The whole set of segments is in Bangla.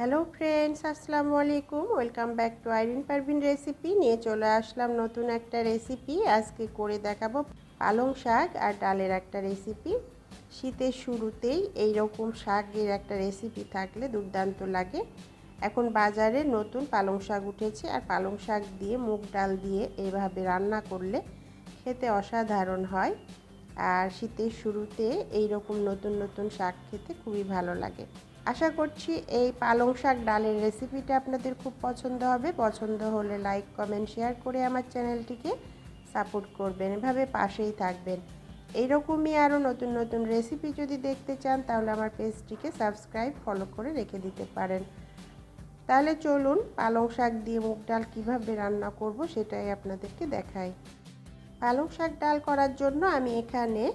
হ্যালো ফ্রেন্ডস, আসসালামু আলাইকুম। Welcome back to Irin Parvin recipe. নিয়ে চলে আসলাম নতুন একটা রেসিপি। আজকে করে দেখাবো পালং শাক আর ডালের একটা রেসিপি। শীতের শুরুতেই এই রকম শাকের একটা রেসিপি থাকলে দুর্দান্ত লাগে। এখন বাজারে নতুন পালং শাক উঠেছে আর পালং শাক দিয়ে মুগ ডাল দিয়ে এভাবে রান্না করলে খেতে অসাধারণ হয়। আর শীতের শুরুতে এই রকম নতুন নতুন শাক খেতে খুবই ভালো লাগে। আশা করছি এই পালং শাক ডালের রেসিপিটা আপনাদের খুব পছন্দ হবে। পছন্দ হলে লাইক কমেন্ট শেয়ার করে আমার চ্যানেলটিকে সাপোর্ট করবেন। এভাবে পাশেই থাকবেন। এইরকমই আরও নতুন নতুন রেসিপি যদি দেখতে চান, তাহলে আমার পেজটিকে সাবস্ক্রাইব ফলো করে রেখে দিতে পারেন। তাহলে চলুন পালং শাক দিয়ে মুগ ডাল কীভাবে রান্না করব সেটাই আপনাদেরকে দেখাই। পালং শাক ডাল করার জন্য আমি এখানে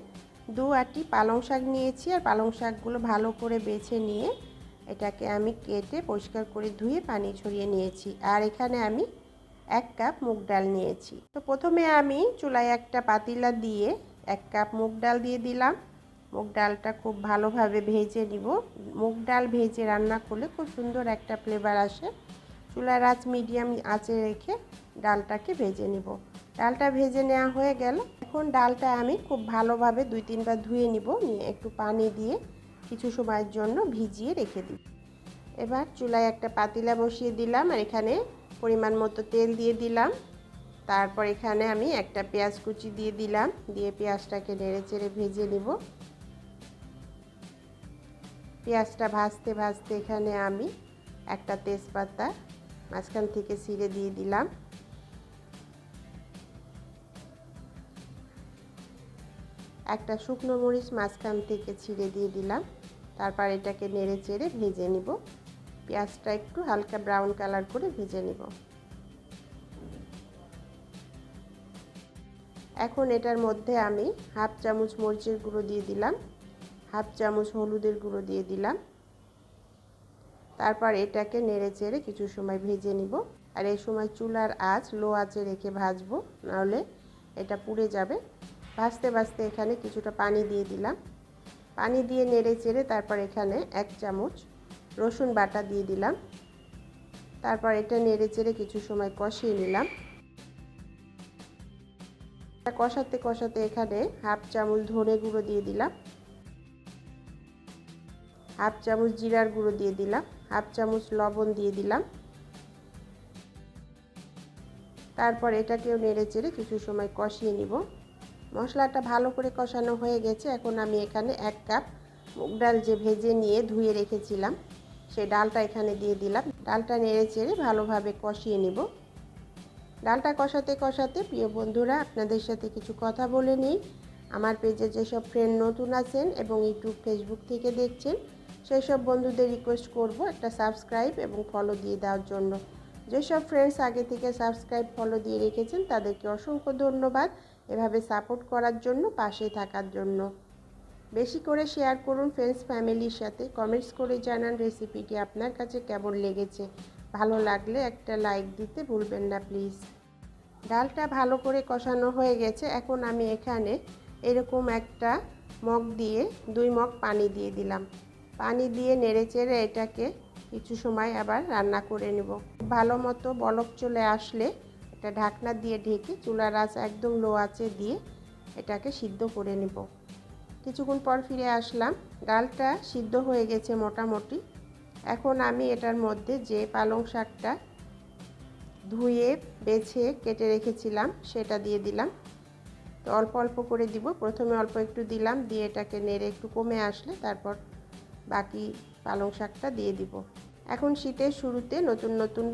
দু আটি পালং শাক নিয়েছি আর পালং শাকগুলো ভালো করে বেছে নিয়ে এটাকে আমি কেটে পরিষ্কার করে ধুয়ে পানি ছড়িয়ে নিয়েছি। আর এখানে আমি এক কাপ মুগ ডাল নিয়েছি। তো প্রথমে আমি চুলায় একটা পাতিলা দিয়ে এক কাপ মুগ ডাল দিয়ে দিলাম। মুগ ডালটা খুব ভালোভাবে ভেজে নিব। মুগ ডাল ভেজে রান্না করলে খুব সুন্দর একটা ফ্লেভার আসে। চুলার আঁচ মিডিয়াম আঁচে রেখে ডালটাকে ভেজে নিব। ডালটা ভেজে নেওয়া হয়ে গেল। এখন ডালটা আমি খুব ভালোভাবে দুই তিনবার ধুয়ে নিব, নিয়ে একটু পানি দিয়ে কিছু সময়ের জন্য ভিজিয়ে রেখে দিই এবার চুলায় একটা পাতিলা বসিয়ে দিলাম আর এখানে পরিমাণ মতো তেল দিয়ে দিলাম। তারপর এখানে আমি একটা পেঁয়াজ কুচি দিয়ে দিলাম, দিয়ে পেঁয়াজটাকে নেড়ে চেড়ে ভেজে নিব। পেঁয়াজটা ভাজতে ভাজতে এখানে আমি একটা তেজপাতা মাঝখান থেকে ছিঁড়ে দিয়ে দিলাম। একটা শুকনো মরিচ মাঝখান থেকে ছিঁড়ে দিয়ে দিলাম। তারপর এটাকে নেড়ে চেড়ে ভেজে নিব। পেঁয়াজটা একটু হালকা ব্রাউন কালার করে ভেজে নিব। এখন এটার মধ্যে আমি হাফ চামচ মরিচের গুঁড়ো দিয়ে দিলাম। হাফ চামচ হলুদের গুঁড়ো দিয়ে দিলাম। তারপর এটাকে নেড়ে চেড়ে কিছু সময় ভেজে নিব। আর এই সময় চুলার আঁচ, লো আঁচে রেখে ভাজবো। নাহলে এটা পুড়ে যাবে। ভাজতে ভাজতে এখানে কিছুটা পানি দিয়ে দিলাম। পানি দিয়ে নেড়ে চেড়ে তারপর এখানে এক চামচ রসুন বাটা দিয়ে দিলাম। তারপর এটা নেড়ে চেড়ে কিছু সময় কষিয়ে নিলাম। কষাতে কষাতে এখানে হাফ চামচ ধনে গুঁড়ো দিয়ে দিলাম। হাফ চামচ জিরার গুঁড়ো দিয়ে দিলাম। হাফ চামচ লবণ দিয়ে দিলাম। তারপর এটাকেও নেড়ে চেড়ে কিছু সময় কষিয়ে নিব। মশলাটা ভালো করে কষানো হয়ে গেছে। এখন আমি এখানে এক কাপ মুগ ডাল যে ভেজে নিয়ে ধুয়ে রেখেছিলাম সেই ডালটা এখানে দিয়ে দিলাম। ডালটা নেড়ে চেড়ে ভালোভাবে কষিয়ে নিব। ডালটা কষাতে কষাতে প্রিয় বন্ধুরা, আপনাদের সাথে কিছু কথা বলে নিই। আমার পেজে যেসব ফ্রেন্ড নতুন আছেন এবং ইউটিউব ফেসবুক থেকে দেখছেন সেই সব বন্ধুদের রিকোয়েস্ট করব একটা সাবস্ক্রাইব এবং ফলো দিয়ে দেওয়ার জন্য। যেসব ফ্রেন্ডস আগে থেকে সাবস্ক্রাইব ফলো দিয়ে রেখেছেন, তাদেরকে অসংখ্য ধন্যবাদ। এভাবে সাপোর্ট করার জন্য পাশে থাকার জন্য। বেশি করে শেয়ার করুন ফ্রেন্ডস ফ্যামিলির সাথে। কমেন্টস করে জানান রেসিপিটি আপনার কাছে কেমন লেগেছে। ভালো লাগলে একটা লাইক দিতে ভুলবেন না, প্লিজ। ডালটা ভালো করে কষানো হয়ে গেছে। এখন আমি এখানে এরকম একটা মগ দিয়ে, দুই মগ পানি দিয়ে দিলাম। পানি দিয়ে নেড়েচেড়ে এটাকে কিছু সময় আবার রান্না করে নেব। ভালো মতো বলক চলে আসলে এটা ঢাকনা দিয়ে ঢেকে চুলার আঁচ একদম লো আঁচে দিয়ে এটাকে সিদ্ধ করে নেব। কিছুক্ষণ পর ফিরে আসলাম। ডালটা সিদ্ধ হয়ে গেছে মোটামুটি। এখন আমি এটার মধ্যে যে পালং শাকটা ধুয়ে, বেছে, কেটে রেখেছিলাম সেটা দিয়ে দিলাম। তো অল্প অল্প করে দিব। প্রথমে অল্প একটু দিলাম। দিয়ে এটাকে নেড়ে একটু কমে আসলে তারপর বাকি পালং শাকটা দিয়ে দিব। এখন শীতের শুরুতে নতুন নতুন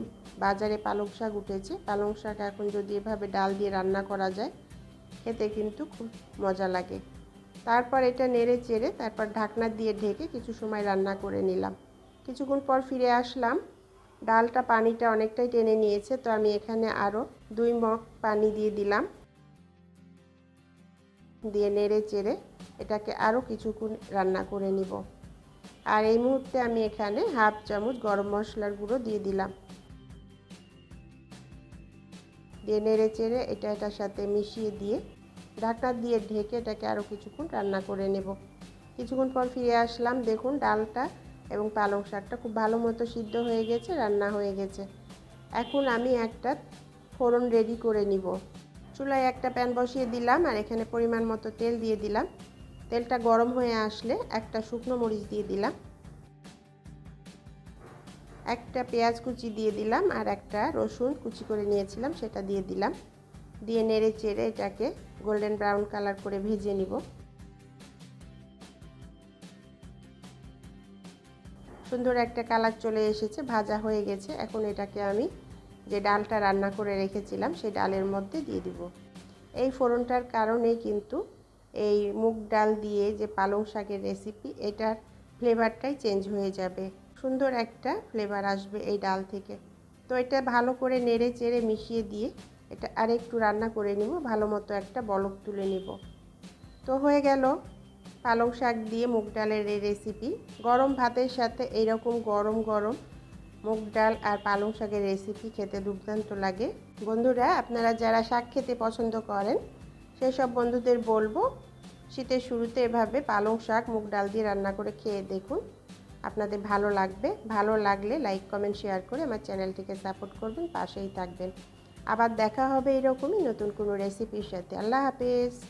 বাজারে পালং শাক উঠেছে। পালং শাক এখন যদি এভাবে ডাল দিয়ে রান্না করা যায়, খেতে কিন্তু খুব মজা লাগে। তারপর এটা নেড়ে চেড়ে তারপর ঢাকনা দিয়ে ঢেকে কিছু সময় রান্না করে নিলাম। কিছুক্ষণ পর ফিরে আসলাম। ডালটা পানিটা অনেকটাই টেনে নিয়েছে, তো আমি এখানে আরও দুই মগ পানি দিয়ে দিলাম। দিয়ে নেড়ে চেড়ে এটাকে আরও কিছুক্ষণ রান্না করে নিব। আর এই মুহূর্তে আমি এখানে হাফ চামচ গরম মশলার গুঁড়ো দিয়ে দিলাম। দিয়ে নেড়ে চেড়ে এটা এটার সাথে মিশিয়ে দিয়ে ঢাকনা দিয়ে ঢেকে এটাকে আরও কিছুক্ষণ রান্না করে নেব। কিছুক্ষণ পর ফিরে আসলাম। দেখুন, ডালটা এবং পালং শাকটা খুব ভালো মতো সিদ্ধ হয়ে গেছে, রান্না হয়ে গেছে। এখন আমি একটা ফোড়ন রেডি করে নিব। চুলায় একটা প্যান বসিয়ে দিলাম আর এখানে পরিমাণ মতো তেল দিয়ে দিলাম। তেলটা গরম হয়ে আসলে একটা শুকনো মরিচ দিয়ে দিলাম। একটা পেঁয়াজ কুচি দিয়ে দিলাম আর একটা রসুন কুচি করে নিয়েছিলাম, সেটা দিয়ে দিলাম। দিয়ে নেড়ে চেড়ে এটাকে গোল্ডেন ব্রাউন কালার করে ভেজে নিব। সুন্দর একটা কালার চলে এসেছে, ভাজা হয়ে গেছে। এখন এটাকে আমি যে ডালটা রান্না করে রেখেছিলাম সেই ডালের মধ্যে দিয়ে দিব। এই ফোড়নটার কারণেই কিন্তু এই মুগ ডাল দিয়ে যে পালং শাকের রেসিপি এটার ফ্লেভারটাই চেঞ্জ হয়ে যাবে। সুন্দর একটা ফ্লেভার আসবে এই ডাল থেকে। তো এটা ভালো করে নেড়ে চেড়ে মিশিয়ে দিয়ে এটা আরেকটু রান্না করে নিব, ভালো মতো একটা বলক তুলে নিব। তো হয়ে গেল পালং শাক দিয়ে মুগ ডালের এই রেসিপি গরম ভাতের সাথে এইরকম গরম গরম মুগ ডাল আর পালং শাকের রেসিপি খেতে দুর্দান্ত লাগে। বন্ধুরা, আপনারা যারা শাক খেতে পছন্দ করেন সেসব বন্ধুদের বলব, শীতের শুরুতে এভাবে পালং শাক, মুগ ডাল দিয়ে রান্না করে খেয়ে দেখুন। আপনাদের ভালো লাগবে। ভালো লাগলে লাইক কমেন্ট শেয়ার করে আমার চ্যানেলটিকে সাপোর্ট করবেন, পাশেই থাকবেন। আবার দেখা হবে এরকমই নতুন কোনো রেসিপির সাথে। আল্লাহ হাফেজ।